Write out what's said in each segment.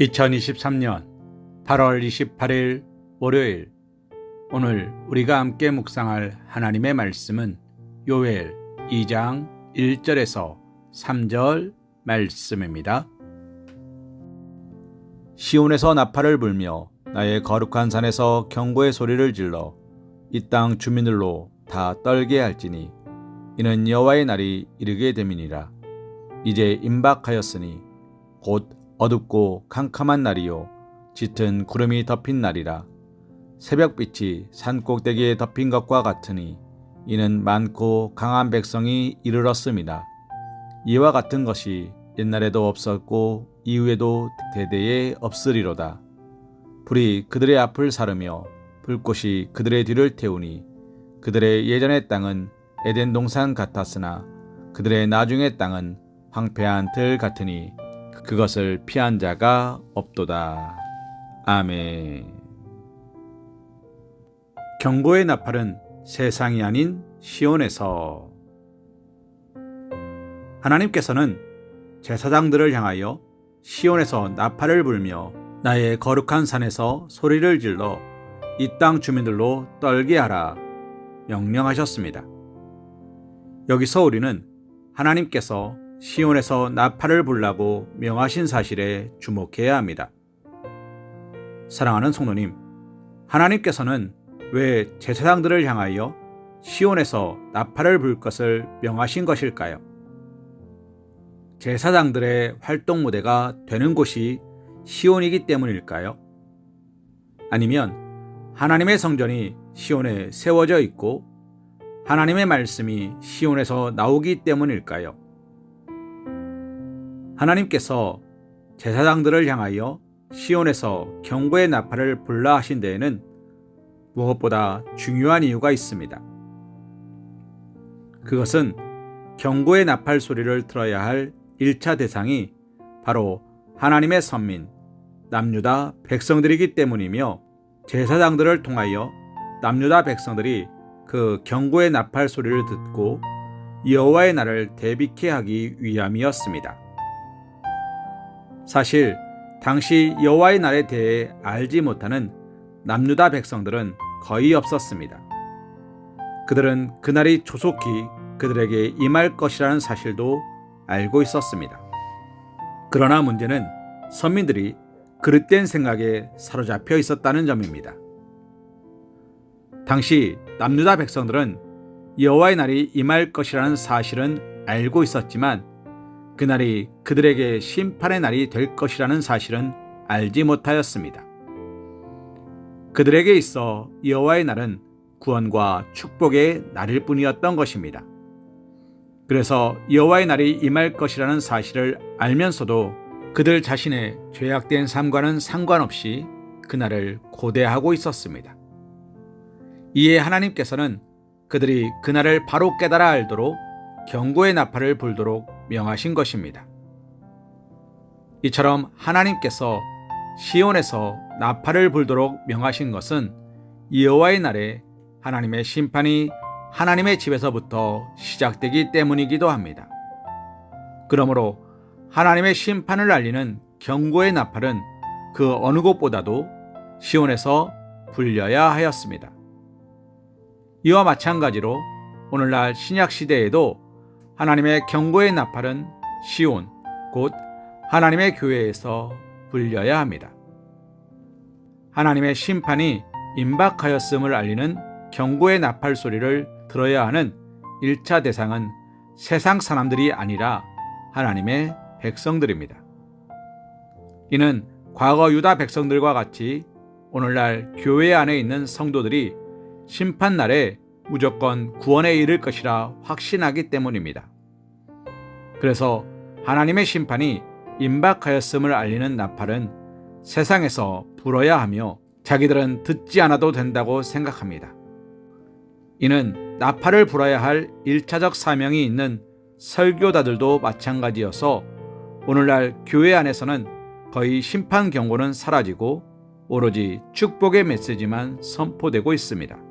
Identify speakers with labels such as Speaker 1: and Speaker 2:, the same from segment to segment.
Speaker 1: 2023년 8월 28일 월요일 오늘 우리가 함께 묵상할 하나님의 말씀은 요엘 2장 1절에서 3절 말씀입니다. 시온에서 나팔을 불며 나의 거룩한 산에서 경고의 소리를 질러 이 땅 주민들로 다 떨게 할지니 이는 여호와의 날이 이르게 됨이니라 이제 임박하였으니 곧 어둡고 캄캄한 날이요 짙은 구름이 덮인 날이라 새벽빛이 산 꼭대기에 덮인 것과 같으니 이는 많고 강한 백성이 이르렀습니다. 이와 같은 것이 옛날에도 없었고 이후에도 대대에 없으리로다. 불이 그들의 앞을 사르며 불꽃이 그들의 뒤를 태우니 그들의 예전의 땅은 에덴 동산 같았으나 그들의 나중의 땅은 황폐한 들 같으니 그것을 피한 자가 없도다. 아멘. 경고의 나팔은 세상이 아닌 시온에서 하나님께서는 제사장들을 향하여 시온에서 나팔을 불며 나의 거룩한 산에서 소리를 질러 이 땅 주민들로 떨게 하라 명령하셨습니다. 여기서 우리는 하나님께서 시온에서 나팔을 불라고 명하신 사실에 주목해야 합니다. 사랑하는 성도님, 하나님께서는 왜 제사장들을 향하여 시온에서 나팔을 불 것을 명하신 것일까요? 제사장들의 활동 무대가 되는 곳이 시온이기 때문일까요? 아니면 하나님의 성전이 시온에 세워져 있고 하나님의 말씀이 시온에서 나오기 때문일까요? 하나님께서 제사장들을 향하여 시온에서 경고의 나팔을 불라 하신 데에는 무엇보다 중요한 이유가 있습니다. 그것은 경고의 나팔 소리를 들어야 할 1차 대상이 바로 하나님의 선민, 남유다 백성들이기 때문이며 제사장들을 통하여 남유다 백성들이 그 경고의 나팔 소리를 듣고 여호와의 날을 대비케 하기 위함이었습니다. 사실 당시 여호와의 날에 대해 알지 못하는 남유다 백성들은 거의 없었습니다. 그들은 그날이 조속히 그들에게 임할 것이라는 사실도 알고 있었습니다. 그러나 문제는 선민들이 그릇된 생각에 사로잡혀 있었다는 점입니다. 당시 남유다 백성들은 여호와의 날이 임할 것이라는 사실은 알고 있었지만 그날이 그들에게 심판의 날이 될 것이라는 사실은 알지 못하였습니다. 그들에게 있어 여호와의 날은 구원과 축복의 날일 뿐이었던 것입니다. 그래서 여호와의 날이 임할 것이라는 사실을 알면서도 그들 자신의 죄악된 삶과는 상관없이 그날을 고대하고 있었습니다. 이에 하나님께서는 그들이 그날을 바로 깨달아 알도록 경고의 나팔을 불도록 명하신 것입니다. 이처럼 하나님께서 시온에서 나팔을 불도록 명하신 것은 여호와의 날에 하나님의 심판이 하나님의 집에서부터 시작되기 때문이기도 합니다. 그러므로 하나님의 심판을 알리는 경고의 나팔은 그 어느 곳보다도 시온에서 불려야 하였습니다. 이와 마찬가지로 오늘날 신약 시대에도 하나님의 경고의 나팔은 시온, 곧 하나님의 교회에서 불려야 합니다. 하나님의 심판이 임박하였음을 알리는 경고의 나팔 소리를 들어야 하는 1차 대상은 세상 사람들이 아니라 하나님의 백성들입니다. 이는 과거 유다 백성들과 같이 오늘날 교회 안에 있는 성도들이 심판날에 무조건 구원에 이를 것이라 확신하기 때문입니다. 그래서 하나님의 심판이 임박하였음을 알리는 나팔은 세상에서 불어야 하며 자기들은 듣지 않아도 된다고 생각합니다. 이는 나팔을 불어야 할 1차적 사명이 있는 설교다들도 마찬가지여서 오늘날 교회 안에서는 거의 심판 경고는 사라지고 오로지 축복의 메시지만 선포되고 있습니다.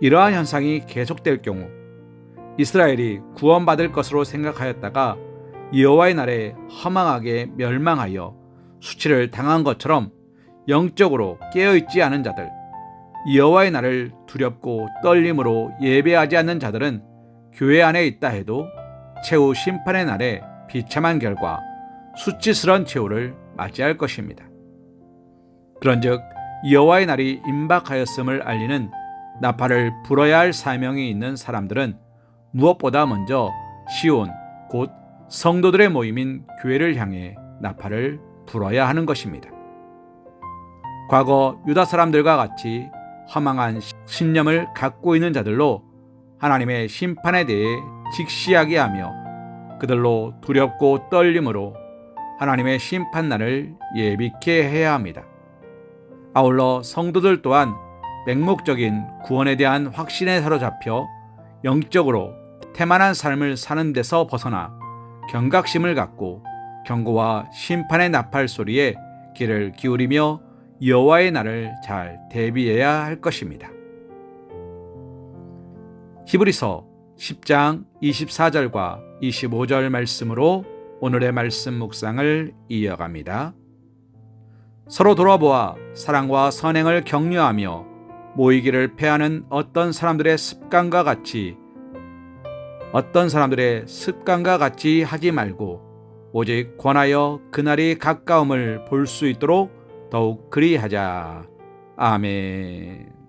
Speaker 1: 이러한 현상이 계속될 경우 이스라엘이 구원받을 것으로 생각하였다가 여호와의 날에 허망하게 멸망하여 수치를 당한 것처럼 영적으로 깨어있지 않은 자들, 여호와의 날을 두렵고 떨림으로 예배하지 않는 자들은 교회 안에 있다 해도 최후 심판의 날에 비참한 결과 수치스러운 최후를 맞이할 것입니다. 그런즉 여호와의 날이 임박하였음을 알리는 나팔을 불어야 할 사명이 있는 사람들은 무엇보다 먼저 시온 곧 성도들의 모임인 교회를 향해 나팔을 불어야 하는 것입니다. 과거 유다 사람들과 같이 허망한 신념을 갖고 있는 자들로 하나님의 심판에 대해 직시하게 하며 그들로 두렵고 떨림으로 하나님의 심판날을 예비케 해야 합니다. 아울러 성도들 또한 맹목적인 구원에 대한 확신에 사로잡혀 영적으로 태만한 삶을 사는 데서 벗어나 경각심을 갖고 경고와 심판의 나팔 소리에 귀를 기울이며 여호와의 날을 잘 대비해야 할 것입니다. 히브리서 10장 24절과 25절 말씀으로 오늘의 말씀 묵상을 이어갑니다. 서로 돌아보아 사랑과 선행을 격려하며 모이기를 패하는 어떤 사람들의 습관과 같이 어떤 사람들의 습관과 같이 하지 말고 오직 권하여 그날이 가까움을 볼 수 있도록 더욱 그리하자. 아멘.